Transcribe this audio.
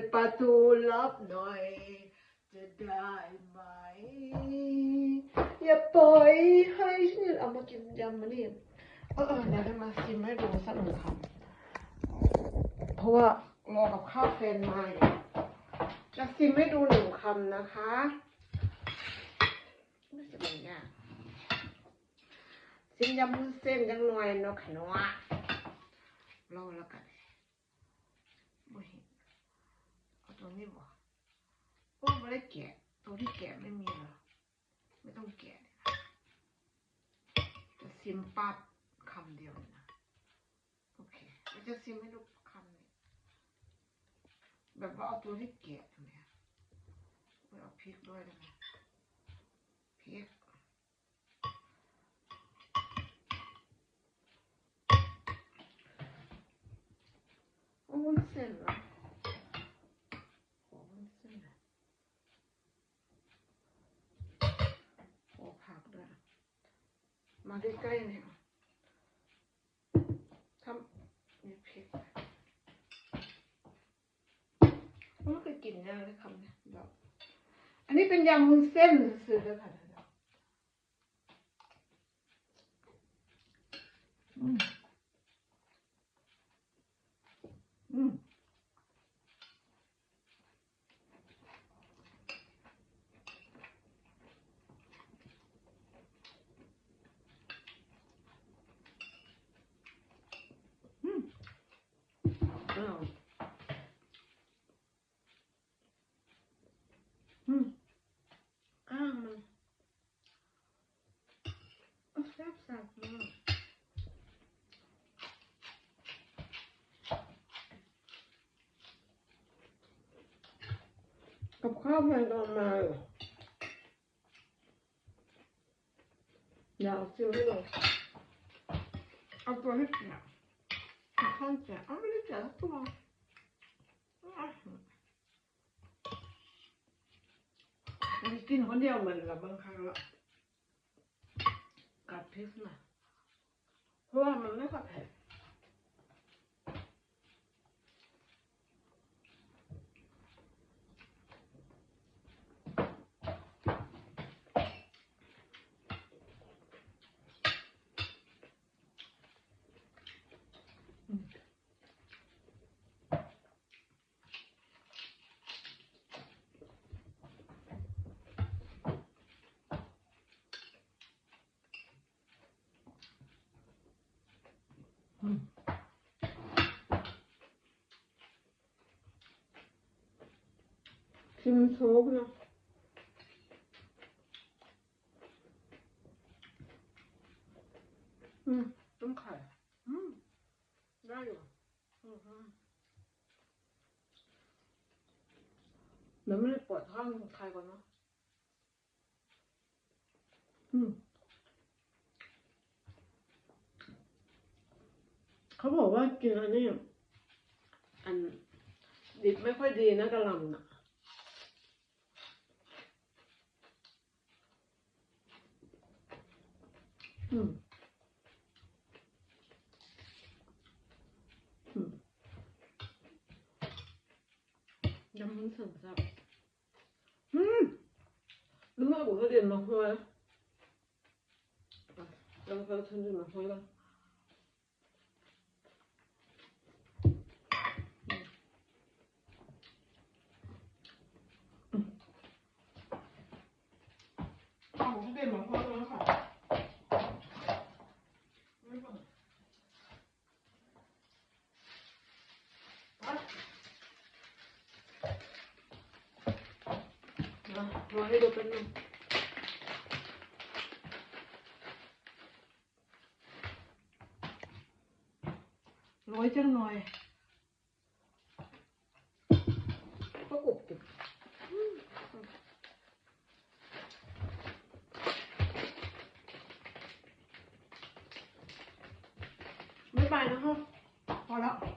ดประตูลับหน่อย จะได้ไหม อย่าปล่อยให้ฉันเอามากินยำมานี่เออเออเดี๋ยวจะมาชิมให้ดูสักหนึ่งคำเพราะว่ารอกับข้าวเฟรนมาจะชิมให้ดูหนึ่งคำนะคะไม่จะเป็นยากชิมยำมุ้นเส้นจังหน่อยเนาะขนวะรอแล้วกันไม่เห็น ตัวนี้บ่โอ้ไม่ได้แกะ ตัวที่แกะไม่มีหรอ ไม่ต้องแกะเลยนะจะชิมปั๊บคำเดียวเลยนะ โอเคเราจะชิมให้ดูคำนี้แบบว่าเอาตัวที่แกะตรงเนี้ยไม่เอาพริกด้วยได้ไหมพริกโอ้วุ้นเส้นเหรอขอวุ้นเส้นหน่อยขอผักด้วยนะ มาใกล้ๆเนี่ยทำมีพริกมันคยกินนะเลยคำนี้ดอกอันนี้เป็นยำวุ้นเส้นซื้อเลยค่ะอืมอืม อ้าวอืมอ้าวมันโอ้แซ่บสับมากกับ ข้าวแพงตอนเดียวเอาซิมให้ดูเอาตัวให้เปียกเอาข้าวแกะเอาไม่ได้แกะสักตัวมันกินคนเดียวเหมือนกับบางครั้งละกัดพริกนะเพราะว่ามันไม่ค่อยเผ็ด อืมชิมโชกนะอืมต้มไข่อืมได้อยู่อือฮึ เขาบอกว่ากินอันนี้อันดิบไม่ค่อยดีนะกะหล่ำน่ะอืมอืมยำมันสั่งซับอืมดูว่าบุเขาเรียนมาห้วยแ vâng rồi hydropenum rồi chân rồi có cục cục mấy bài nữa không? Có đó.